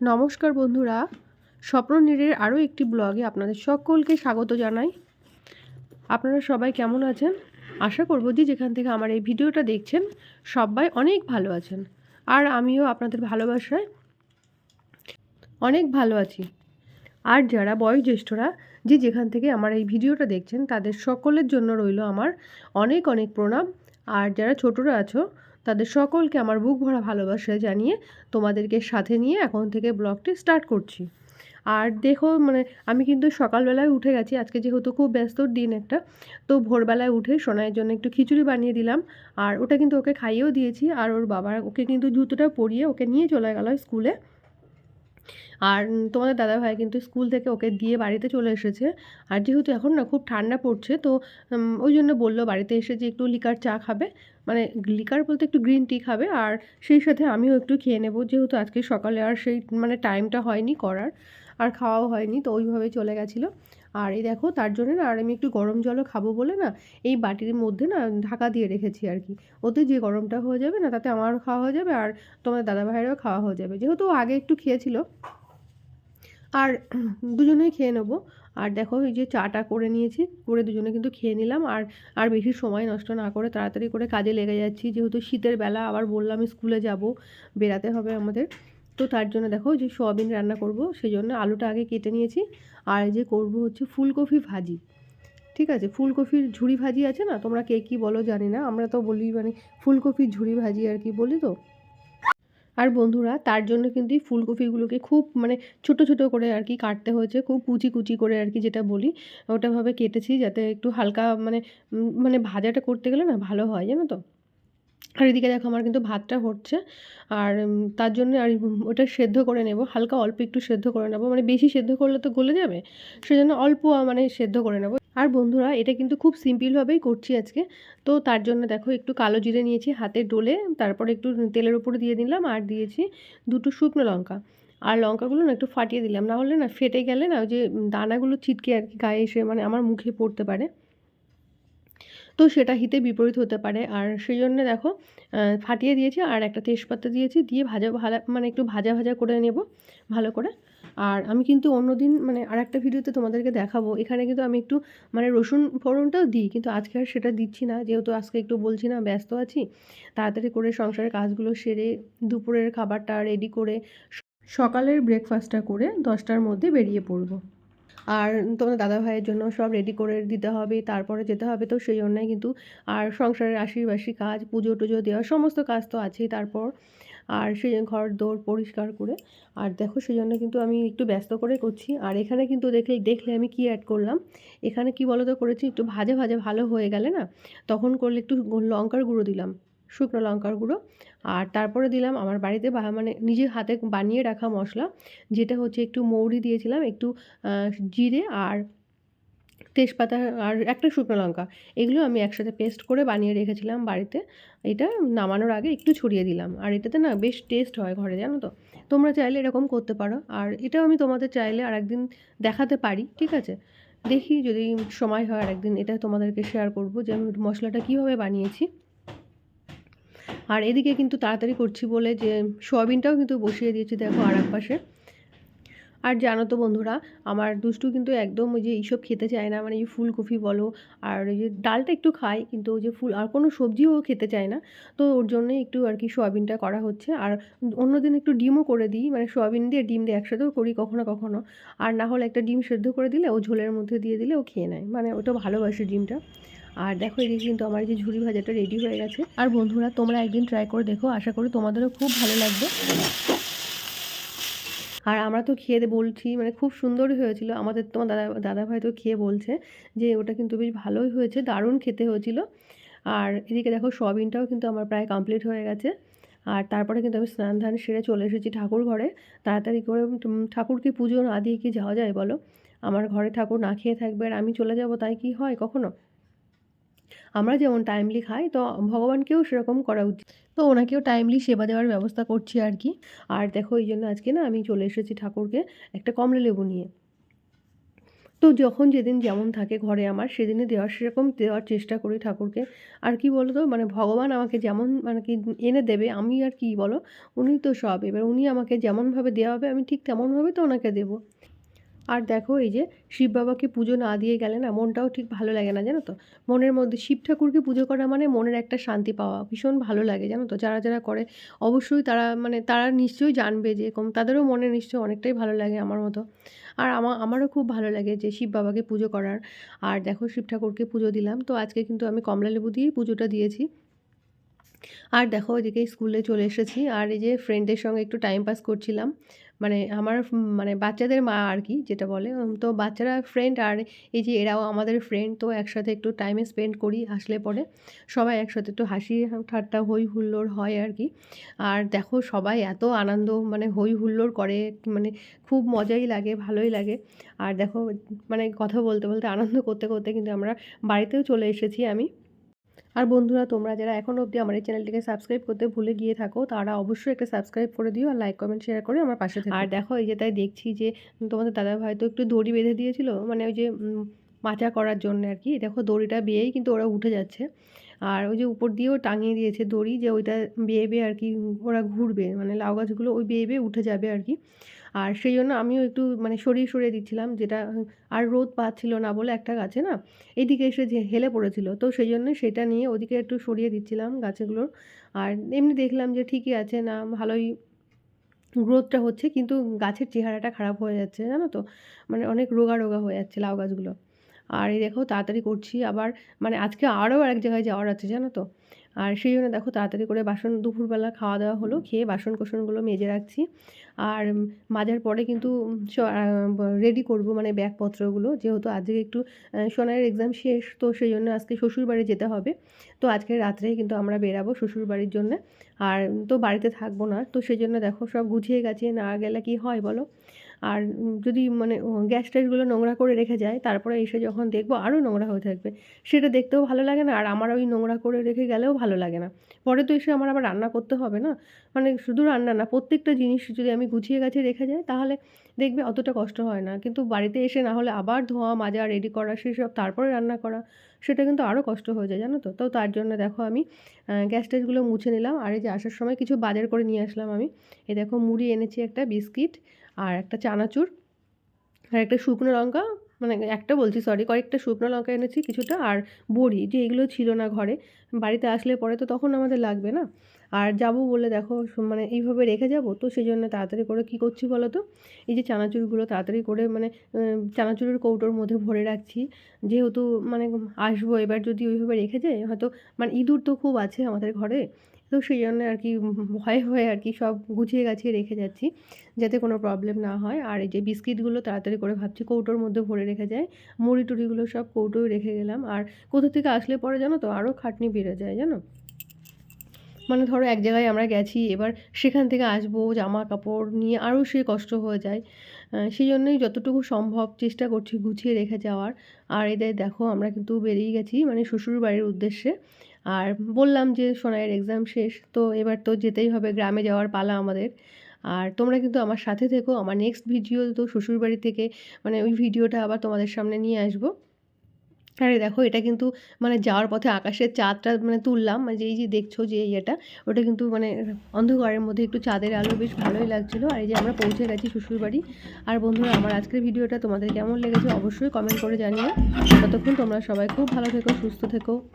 নমস্কার বন্ধুরা স্বপ্ননীরের আরও একটি ব্লগে আপনাদের সকলকে স্বাগত জানাই। আপনারা সবাই কেমন আছেন? আশা করব যে যেখান থেকে আমার এই ভিডিওটা দেখছেন, সবাই অনেক ভালো আছেন। আর আমিও আপনাদের ভালোবাসায় অনেক ভালো আছি। আর যারা বয়োজ্যেষ্ঠরা যে যেখান থেকে আমার এই ভিডিওটা দেখছেন, তাদের সকলের জন্য রইল আমার অনেক অনেক প্রণাম। আর যারা ছোটরা আছো তাদের সকলকে আমার বুক ভরা ভালোবাসা জানিয়ে তোমাদেরকে সাথে নিয়ে এখন থেকে ব্লগটি স্টার্ট করছি। আর দেখো মানে আমি কিন্তু সকালবেলায় উঠে গেছি। আজকে যেহেতু খুব ব্যস্ত দিন একটা, তো ভোরবেলায় উঠে সোনাইয়ের জন্য একটু খিচুড়ি বানিয়ে দিলাম। আর ওটা কিন্তু ওকে খাইয়েও দিয়েছি। আর ওর বাবার ওকে কিন্তু জুতোটা পরিয়ে ওকে নিয়ে চলে গেল স্কুলে। আর তোমাদের দাদাভাই কিন্তু স্কুল থেকে ওকে দিয়ে বাড়িতে চলে এসেছে। আর যেহেতু এখন না খুব ঠান্ডা পড়ছে, তো ওই জন্য বলল বাড়িতে এসে যে একটু লিকার চা খাবে। মানে লিকার বলতে একটু গ্রিন টি খাবে। আর সেই সাথে আমিও একটু খেয়ে নেব। যেহেতু আজকে সকালে আর সেই মানে টাইমটা হয়নি করার। আর খাওয়াও হয়নি, তো ওইভাবে চলে গেছিল। আর এই দেখো, তার জন্য না, আর আমি একটু গরম জলও খাব বলে না, এই বাটির মধ্যে না ঢাকা দিয়ে রেখেছি আর কি। ওতে যে গরমটা হয়ে যাবে না, তাতে আমারও খাওয়া হয়ে যাবে আর তোমার দাদা ভাইয়েরও খাওয়া হয়ে যাবে। যেহেতু আগে একটু খেয়েছিল, আর দুজনেই খেয়ে নেব। আর দেখো, এই যে চাটা করে নিয়েছি, করে দুজনে কিন্তু খেয়ে নিলাম। আর আর বেশি সময় নষ্ট না করে তাড়াতাড়ি করে কাজে লেগে যাচ্ছি, যেহেতু শীতের বেলা, আবার বললাম স্কুলে যাব বেরাতে হবে আমাদের। তো তার জন্য দেখো যে সোয়াবিন রান্না করব সেই জন্য আলুটা আগে কেটে নিয়েছি। আর যে করব হচ্ছে ফুলকপি ভাজি। ঠিক আছে? ফুলকপির ঝুড়ি ভাজি আছে না? তোমরা কে কী বলো জানি না। আমরা তো বলি মানে ফুলকপির ঝুড়ি ভাজি আর কি বলি তো। আর বন্ধুরা, তার জন্য কিন্তু এই ফুলকপিগুলোকে খুব মানে ছোট ছোট করে আর কি কাটতে হয়েছে, খুব কুচি কুচি করে আর কি যেটা বলি। ওটাভাবে কেটেছি যাতে একটু হালকা মানে মানে ভাজাটা করতে গেলে না ভালো হয়, জানো তো? আর এদিকে দেখো আমার কিন্তু ভাতটা হচ্ছে। আর তার জন্য আর ওটা সেদ্ধ করে নেব। হালকা অল্প একটু সেদ্ধ করে নেব। মানে বেশি সেদ্ধ করলে তো গলে যাবে। সেজন্য অল্প মানে সেদ্ধ করে নেব। আর বন্ধুরা, এটা কিন্তু খুব সিম্পলভাবেই করছি আজকে। তো তার জন্য দেখো একটু কালো জিরে নিয়েছি হাতে ডোলে। তারপরে একটু তেলের উপরে দিয়ে দিলাম আর দিয়েছি দুটো শুকনো লঙ্কা। আর লঙ্কাগুলো না একটু ফাটিয়ে দিলাম। না হলে না ফেটে গেলে না ওই যে দানাগুলো ছিটকে আর কি গায়ে এসে মানে আমার মুখে পড়তে পারে। তো সেটা হিতে বিপরীত হতে পারে। আর সেই জন্য দেখো ফাটিয়ে দিয়েছি আর একটা তেজপাতা দিয়েছি, দিয়ে ভাজা ভাজা মানে একটু ভাজা ভাজা করে নেব ভালো করে। আর আমি কিন্তু অন্য দিন মানে আর একটা ভিডিওতে তোমাদেরকে দেখাবো। এখানে কিন্তু আমি একটু মানে রসুন ফোড়নটাও দিই, কিন্তু আজকে আর সেটা দিচ্ছি না। যেহেতু আজকে একটু বলছি না, ব্যস্ত আছি। তাড়াতাড়ি করে সংসারের কাজগুলো সেরে দুপুরের খাবারটা রেডি করে সকালের ব্রেকফাস্টটা করে দশটার মধ্যে বেরিয়ে পড়ব। আর তোমার দাদা ভাইয়ের জন্য সব রেডি করে দিতে হবে, তারপরে যেতে হবে। তো সেই জন্যই কিন্তু আর সংসারের আশীর্বাসী কাজ, পুজো টুজো দেওয়া, সমস্ত কাজ তো আছেই তারপর। আর সেই ঘর দৌড় পরিষ্কার করে, আর দেখো সেই জন্য কিন্তু আমি একটু ব্যস্ত করে করছি। আর এখানে কিন্তু দেখলে দেখলে আমি কি অ্যাড করলাম? এখানে কি বলো তো করেছি? একটু ভাজা ভাজা ভালো হয়ে গেলে না, তখন করলে একটু লঙ্কার গুঁড়ো দিলাম। শুকনো লঙ্কার গুঁড়ো। আর তারপরে দিলাম আমার বাড়িতে বা মানে নিজের হাতে বানিয়ে রাখা মশলা, যেটা হচ্ছে একটু মৌরি দিয়েছিলাম, একটু জিরে আর তেজপাতা আর একটা শুকনো লঙ্কা। এগুলো আমি একসাথে পেস্ট করে বানিয়ে রেখেছিলাম বাড়িতে। এটা নামানোর আগে একটু ছড়িয়ে দিলাম। আর এটাতে না বেশ টেস্ট হয় ঘরে, জানো তো? তোমরা চাইলে এরকম করতে পারো। আর এটাও আমি তোমাদের চাইলে আর একদিন দেখাতে পারি, ঠিক আছে? দেখি যদি সময় হয় আর একদিন এটা তোমাদেরকে শেয়ার করব যে আমি মশলাটা কীভাবে বানিয়েছি। আর এদিকে কিন্তু তাড়াতাড়ি করছি বলে যে সোয়াবিনটাও কিন্তু বসিয়ে দিয়েছি দেখো আর এক পাশে। আর জানো তো বন্ধুরা, আমার দুষ্টু কিন্তু একদম ওই যে এইসব খেতে চায় না মানে এই ফুলকপি বলো আর ওই যে ডালটা একটু খায়, কিন্তু ওই যে ফুল আর কোনো সবজিও খেতে চায় না। তো ওর জন্যই একটু আর কি সোয়াবিনটা করা হচ্ছে। আর অন্যদিন একটু ডিমও করে দিই মানে সোয়াবিন দিয়ে ডিম দিয়ে একসাথেও করি কখনো কখনো। আর না হলে একটা ডিম সেদ্ধ করে দিলে ও ঝোলের মধ্যে দিয়ে দিলে ও খেয়ে নেয় মানে ওটা ভালোবাসে ডিমটা। আর দেখো, এদিকে কিন্তু আমার যে ঝুড়ি ভাজাটা রেডি হয়ে গেছে। আর বন্ধুরা, তোমরা একদিন ট্রাই করে দেখো, আশা করি তোমাদেরও খুব ভালো লাগবে। আর আমরা তো খেয়ে বলছি মানে খুব সুন্দরই হয়েছিল। আমাদের তোমার দাদা দাদা ভাই তো খেয়ে বলছে যে, ওটা কিন্তু বেশ ভালোই হয়েছে, দারুণ খেতে হয়েছিল। আর এদিকে দেখো, সয়াবিনটাও কিন্তু আমার প্রায় কমপ্লিট হয়ে গেছে। আর তারপরে কিন্তু আমি স্নান ধান সেরে চলে এসেছি ঠাকুর ঘরে। তাড়াতাড়ি করে ঠাকুরকে পুজো না দিয়ে কি যাওয়া যায় বলো? আমার ঘরে ঠাকুর না খেয়ে থাকবে আর আমি চলে যাব, তাই কি হয় কখনো? আমরা যেমন টাইমলি খাই, তো ভগবানকেও সেরকম করা উচিত। তো ওনাকেও টাইমলি সেবা দেওয়ার ব্যবস্থা করছি আর কি। আর দেখো, এই জন্য আজকে না আমি চলে এসেছি ঠাকুরকে একটা কমলা লেবু নিয়ে। তো যখন যেদিন যেমন থাকে ঘরে আমার, সেদিনে দেওয়ার, সেরকম দেওয়ার চেষ্টা করি ঠাকুরকে। আর কি বলো তো মানে ভগবান আমাকে যেমন মানে কি এনে দেবে, আমি আর কি বলো, উনি তো সব। এবার উনি আমাকে যেমনভাবে দেওয়া হবে আমি ঠিক তেমনভাবে তো ওনাকে দেবো। আর দেখো এই যে শিব বাবাকে পুজো না দিয়ে গেলে না মনটাও ঠিক ভালো লাগে না, জানো তো? মনের মধ্যে শিব ঠাকুরকে পুজো করা মানে মনের একটা শান্তি পাওয়া, ভীষণ ভালো লাগে, জানো তো? যারা যারা করে অবশ্যই তারা মানে তারা নিশ্চয়ই জানবে যে কম তাদেরও মনে নিশ্চয়ই অনেকটাই ভালো লাগে আমার মতো। আর আমার আমারও খুব ভালো লাগে যে শিব বাবাকে পুজো করার। আর দেখো শিব ঠাকুরকে পুজো দিলাম, তো আজকে কিন্তু আমি কমলা লেবু দিয়েই পুজোটা দিয়েছি। আর দেখো ওইদিকে স্কুলে চলে এসেছি, আর এই যে ফ্রেন্ডের সঙ্গে একটু টাইম পাস করছিলাম। মানে আমার মানে বাচ্চাদের মা আর কি যেটা বলে তো বাচ্চারা ফ্রেন্ড আর এই যে এরাও আমাদের ফ্রেন্ড তো একসাথে একটু টাইমে স্পেন্ড করি আসলে পরে। সবাই একসাথে একটু হাসি ঠাট্টা হই হুল্লোড় হয় আর কি আর দেখো সবাই এত আনন্দ মানে হই হুল্লোড় করে মানে খুব মজাই লাগে, ভালোই লাগে। আর দেখো মানে কথা বলতে বলতে, আনন্দ করতে করতে কিন্তু আমরা বাড়িতেও চলে এসেছি আমি। আর বন্ধুরা, তোমরা যারা এখনও অবধি আমার এই চ্যানেলটিকে সাবস্ক্রাইব করতে ভুলে গিয়ে থাকো, তারা অবশ্যই একটা সাবস্ক্রাইব করে দিও আর লাইক কমেন্ট শেয়ার করে আমার পাশে আর দেখো, এই যে তাই দেখছি যে তোমাদের দাদা ভাই তো একটু দড়ি বেঁধে দিয়েছিল মানে ওই যে মাচা করার জন্য আর কি। দেখো, দড়িটা বেয়েই কিন্তু ওরা উঠে যাচ্ছে। আর ওই যে উপর দিয়েও টাঙিয়ে দিয়েছে দড়ি যে ওইটা বেয়ে বেয়ে আর কি ওরা ঘুরবে মানে লাউ গাছগুলো ওই বেয়ে বেয়ে উঠে যাবে আর কি। আর সেই জন্য আমিও একটু মানে সরিয়ে সরিয়ে দিচ্ছিলাম যেটা, আর রোদ পাচ্ছিল না বলে একটা গাছে না, এদিকে এসে যে হেলে পড়েছিল। তো সেই জন্য সেটা নিয়ে ওদিকে একটু সরিয়ে দিচ্ছিলাম গাছগুলোর। আর এমনি দেখলাম যে ঠিকই আছে না, ভালোই গ্রোথটা হচ্ছে, কিন্তু গাছের চেহারাটা খারাপ হয়ে যাচ্ছে, জানো তো? মানে অনেক রোগা রোগা হয়ে যাচ্ছে লাউ গাছগুলো। আর এই দেখো, তাড়াতাড়ি করছি আবার মানে আজকে আরও এক জায়গায় যাওয়ার আছে, জানো তো? আর সেই জন্য দেখো তাড়াতাড়ি করে বাসন দুপুরবেলা খাওয়া দাওয়া হলো খেয়ে বাসন কোসনগুলো মেজে রাখছি। আর মাজার পরে কিন্তু রেডি করব মানে ব্যাগপত্রগুলো। যেহেতু আজকে একটু সোনারের এক্সাম শেষ তো সেই জন্য আজকে শ্বশুরবাড়ি যেতে হবে। তো আজকে রাত্রেই কিন্তু আমরা বেরাবো শ্বশুরবাড়ির জন্য। আর তো বাড়িতে থাকব না তো সেই জন্য দেখো সব গুছিয়ে গাছিয়ে না গেলে কি হয় বলো? আর যদি মানে গ্যাস ট্যাসগুলো নোংরা করে রেখে যায়, তারপরে এসে যখন দেখব আরও নোংরা হয়ে থাকবে, সেটা দেখতেও ভালো লাগে না, আর আমার ওই নোংরা করে রেখে গেলেও ভালো লাগে না। পরে তো এসে আমার আবার রান্না করতে হবে না? মানে শুধু রান্না না, প্রত্যেকটা জিনিস যদি আমি গুছিয়ে গাছিয়ে রেখে যাই, তাহলে দেখবে অতটা কষ্ট হয় না। কিন্তু বাড়িতে এসে না হলে আবার ধোয়া, মাজা রেডি করা, সেসব, তারপরে রান্না করা সেটা কিন্তু আরও কষ্ট হয়ে যায়, জানো তো? তো তার জন্য দেখো আমি গ্যাস ট্যাসগুলো মুছে নিলাম। আর এই যে আসার সময় কিছু বাজার করে নিয়ে আসলাম আমি। এ দেখো মুড়ি এনেছি একটা, বিস্কিট আর একটা চানাচুর আর একটা শুকনো লঙ্কা মানে একটা বলছি সরি কয়েকটা শুকনো লঙ্কা এনেছি, কিছুটা, আর বড়ি, যে এগুলো ছিল না ঘরে। বাড়িতে আসলে পরে তো তখন আমাদের লাগবে না। আর যাব বলে দেখো মানে এইভাবে রেখে যাব, তো সেই জন্য তাড়াতাড়ি করে কী করছি বলো তো? এই যে চানাচুরগুলো তাড়াতাড়ি করে মানে চানাচুরের কৌটোর মধ্যে ভরে রাখছি। যেহেতু মানে আসব এবার যদি ওইভাবে রেখে যায়, হয়তো মানে ইঁদুর তো খুব আছে আমাদের ঘরে, তো সেই জন্য আর কি ভয়ে ভয়ে আর কি সব গুছিয়ে গাছিয়ে রেখে যাচ্ছি, যাতে কোনো প্রবলেম না হয়। আর এই যে বিস্কিটগুলো তাড়াতাড়ি করে ভাবছি কৌটোর মধ্যে ভরে রেখে যায়, মুড়ি টুড়িগুলো সব কৌটোয় রেখে গেলাম। আর কোথা থেকে আসলে পরে জানো তো আরও খাটনি বেড়ে যায়, জানো? মানে ধরো এক জায়গায় আমরা গেছি, এবার সেখান থেকে আসব জামা কাপড় নিয়ে আরও সে কষ্ট হয়ে যায়। সেই জন্যই যতটুকু সম্ভব চেষ্টা করছি গুছিয়ে রেখে যাওয়ার। আর এদের দেখো, আমরা কিন্তু বেরিয়ে গেছি মানে শ্বশুর বাড়ির উদ্দেশ্যে। আর বললাম যে সোনাইয়ের এক্সাম শেষ, তো এবার তো যেতেই হবে, গ্রামে যাওয়ার পালা আমাদের। আর তোমরা কিন্তু আমার সাথে থেকো, আমার নেক্সট ভিডিও তো শ্বশুরবাড়ি থেকে মানে ওই ভিডিওটা আবার তোমাদের সামনে নিয়ে আসব। আর দেখো এটা কিন্তু মানে যাওয়ার পথে আকাশের চাঁদটা মানে তুললাম। মানে এই যে দেখছ যে ইয়েটা, ওটা কিন্তু মানে অন্ধকারের মধ্যে একটু চাঁদের আলো বেশ ভালোই লাগছিল। আর এই যে আমরা পৌঁছে গেছি শ্বশুরবাড়ি। আর বন্ধুরা, আমার আজকের ভিডিওটা তোমাদের কেমন লেগেছে অবশ্যই কমেন্ট করে জানিও। ততক্ষণ তোমরা সবাই খুব ভালো থেকো, সুস্থ থেকো।